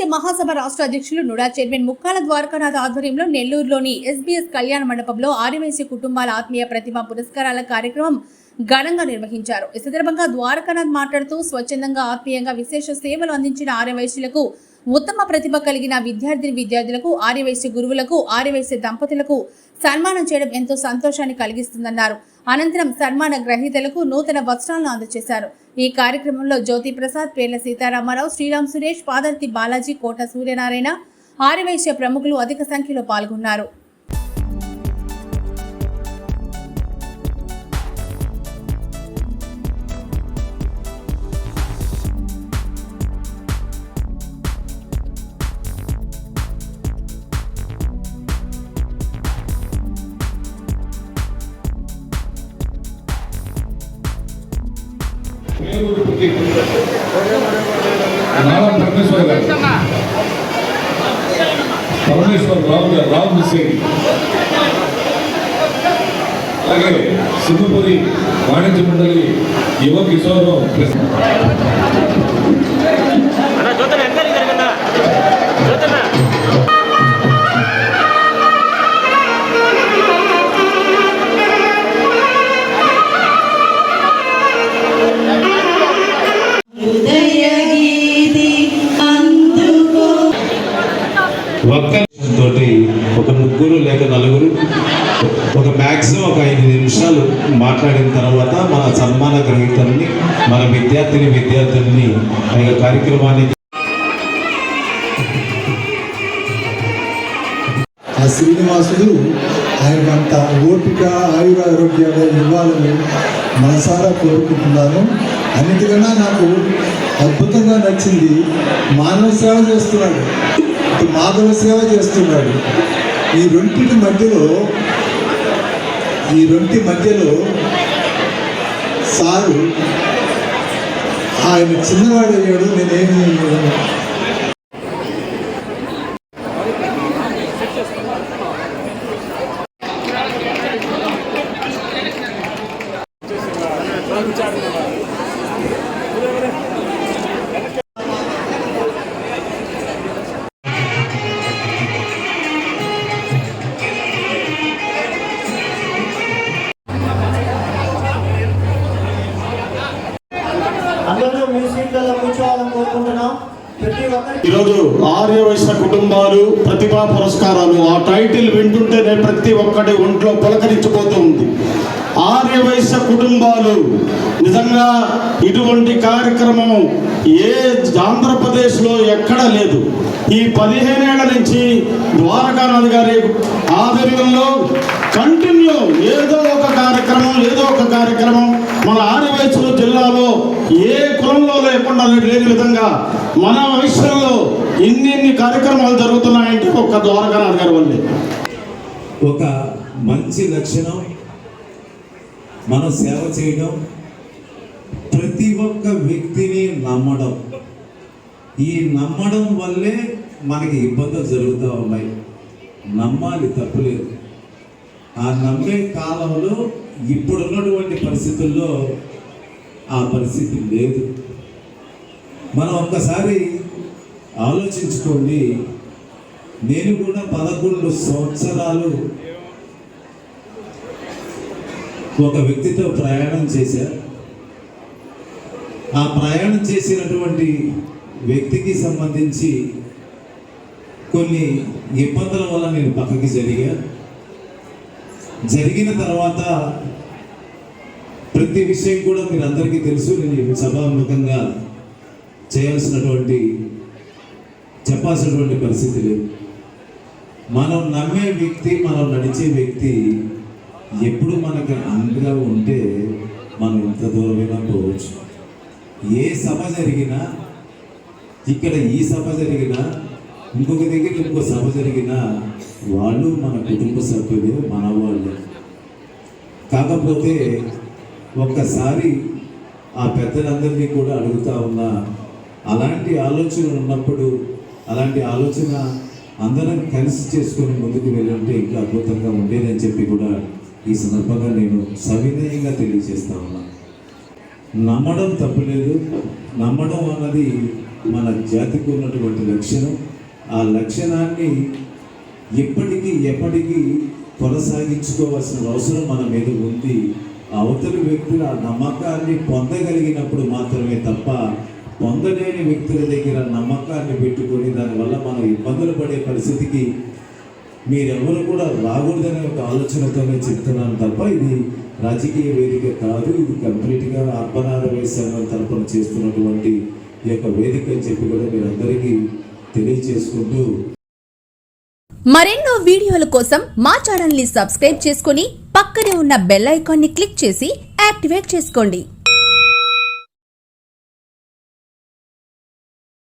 ఆర్యవైశ్య మహాసభ రాష్ట్ర అధ్యక్షులు NUDA chairman ముక్కాల Dwarakanath ఆధ్వర్యంలో నెల్లూరులోని ఎస్బీఎస్ కళ్యాణ మండపంలో ఆర్యవైశ్య కుటుంబాల ఆత్మీయ ప్రతిభ పురస్కారాల కార్యక్రమం ఘనంగా నిర్వహించారు. ఈ సందర్భంగా ద్వారకానాథ్ మాట్లాడుతూ స్వచ్ఛందంగా ఆత్మీయంగా విశేష సేవలు అందించిన ఆర్యవైశ్యులకు ఉత్తమ ప్రతిభ కలిగిన విద్యార్థిని విద్యార్థులకు ఆర్యవైశ్య గురువులకు ఆర్యవైశ్య దంపతులకు సన్మానం చేయడం ఎంతో సంతోషాన్ని కలిగిస్తుందన్నారు. అనంతరం సన్మాన గ్రహీతలకు నూతన వస్త్రాలను అందజేశారు. ఈ కార్యక్రమంలో జ్యోతి ప్రసాద్ పేర్ల సీతారామారావు శ్రీరామ్ సురేష్ పాదర్తి బాలాజీ కోట సూర్యనారాయణ ఆర్యవైశ్య ప్రముఖులు అధిక సంఖ్యలో పాల్గొన్నారు. ನಾಳೆ ಪರಮೇಶ್ವರ್ ಪರಮೇಶ್ವರ್ ರಾವ್ ರಾವ್ ಹುಸೇನ್ ಹಾಗೆ ವಾಣಿಜ್ಯ ಮಂಡಳಿ ಯುವ ಕಿಶೋರ್ ముగ్గురు లేక నలుగురు? ఒక మ్యాక్సిమం ఒక ఐదు నిమిషాలు మాట్లాడిన తర్వాత మన సన్మాన గ్రహీతల్ని మన విద్యార్థిని విద్యార్థుల్ని ఆ యొక్క కార్యక్రమానికి ఆ శ్రీనివాసుడు ఆయనకంత ఓపిక ఆయురారోగ్యాలు ఇవ్వాలని మనసారా కోరుకుంటున్నాను. అన్నిటికన్నా నాకు అద్భుతంగా నచ్చింది మానవ సేవ చేస్తున్నాడు. మాధవ సేవ చేస్తున్నాడు. ఈ రెండింటి మధ్యలో ఈ రెంటి మధ్యలో సారు ఆయన చిన్నవాడు అయ్యాడు నేనేమి ఈరోజు ఆర్యవైశ్య కుటుంబాలు ప్రతిభా పురస్కారాలు. ఆ టైటిల్ వింటుంటేనే ప్రతి ఒక్కటి ఒంట్లో పులకరించిపోతూ ఉంది. ఆర్యవైశ్య కుటుంబాలు నిజంగా ఇటువంటి కార్యక్రమం ఏ ఆంధ్రప్రదేశ్లో ఎక్కడా లేదు. ఈ పదిహేనేళ్ళ నుంచి ద్వారకానాథ్ గారి ఆధ్వర్యంలో కంటిన్యూ ఏదో ఒక కార్యక్రమం ఏదో ఒక కార్యక్రమం మన ఆర్యవైశ్యులు జిల్లాలో ఏ ఎప్పుడు లేకుండా లేని విధంగా మన విషయంలో ఎన్ని కార్యక్రమాలు జరుగుతున్నాయంటే ఒక్క ద్వారకానాథ్ గారి వల్లే ఒక మంచి లక్షణం మనం సేవ చేయడం ప్రతి ఒక్క వ్యక్తిని నమ్మడం. ఈ నమ్మడం వల్లే మనకి ఇబ్బందులు జరుగుతూ ఉన్నాయి. నమ్మాలి తప్పులేదు. ఆ నమ్మే కాలంలో ఇప్పుడున్నటువంటి పరిస్థితుల్లో ఆ పరిస్థితి లేదు. మనం ఒక్కసారి ఆలోచించుకోండి. నేను కూడా పదకొండు సంవత్సరాలు ఒక వ్యక్తితో ప్రయాణం చేశా. ఆ ప్రయాణం చేసినటువంటి వ్యక్తికి సంబంధించి కొన్ని ఇబ్బందుల వల్ల నేను పక్కకి జరిగా. జరిగిన తర్వాత ప్రతి విషయం కూడా మీరు అందరికీ తెలుసు. నేను సభాముఖంగా చేయాల్సినటువంటి చెప్పాల్సినటువంటి పరిస్థితి లేదు. మనం నమ్మే వ్యక్తి మనం నడిచే వ్యక్తి ఎప్పుడు మనకి అండగా ఉంటే మనం ఎంత దూరమైనా పోవచ్చు. ఏ సభ జరిగినా ఇక్కడ ఈ సభ జరిగినా ఇంకొక దగ్గర ఇంకో సభ జరిగినా వాళ్ళు మన కుటుంబ సభ్యులే మన వాళ్ళే. కాకపోతే ఒక్కసారి ఆ పెద్దలందరినీ కూడా అడుగుతా ఉన్నా అలాంటి ఆలోచన ఉన్నప్పుడు అలాంటి ఆలోచన అందరం కలిసి చేసుకొని ముందుకు వెళ్ళంటే ఇంకా అద్భుతంగా ఉండేదని చెప్పి కూడా ఈ సందర్భంగా నేను సవినయంగా తెలియజేస్తా ఉన్నా. నమ్మడం తప్పులేదు. నమ్మడం అన్నది మన జాతికి ఉన్నటువంటి లక్షణం. ఆ లక్షణాన్ని ఎప్పటికీ ఎప్పటికీ కొనసాగించుకోవాల్సిన అవసరం మన మీద ఉంది. అవతలి వ్యక్తులు ఆ నమ్మకాన్ని పొందగలిగినప్పుడు మాత్రమే తప్ప పొందలేని వ్యక్తుల దగ్గర నమ్మకాన్ని పెట్టుకొని దానివల్ల మనం ఇబ్బందులు పడే పరిస్థితికి మీరెవరు కూడా రాకూడదనే ఒక ఆలోచనతోనే చెప్తున్నాను తప్ప ఇది రాజకీయ వేదిక కాదు. ఇది కంప్లీట్గా అర్బనారవై సంఘం తరపున చేస్తున్నటువంటి ఈ యొక్క వేదిక అని చెప్పి కూడా మీరందరికీ తెలియజేసుకుంటూ మరెన్నో వీడియోల కోసం మా ఛానల్ని సబ్స్క్రైబ్ చేసుకుని పక్కనే ఉన్న బెల్ ఐకాన్ని క్లిక్ చేసి యాక్టివేట్ చేసుకోండి.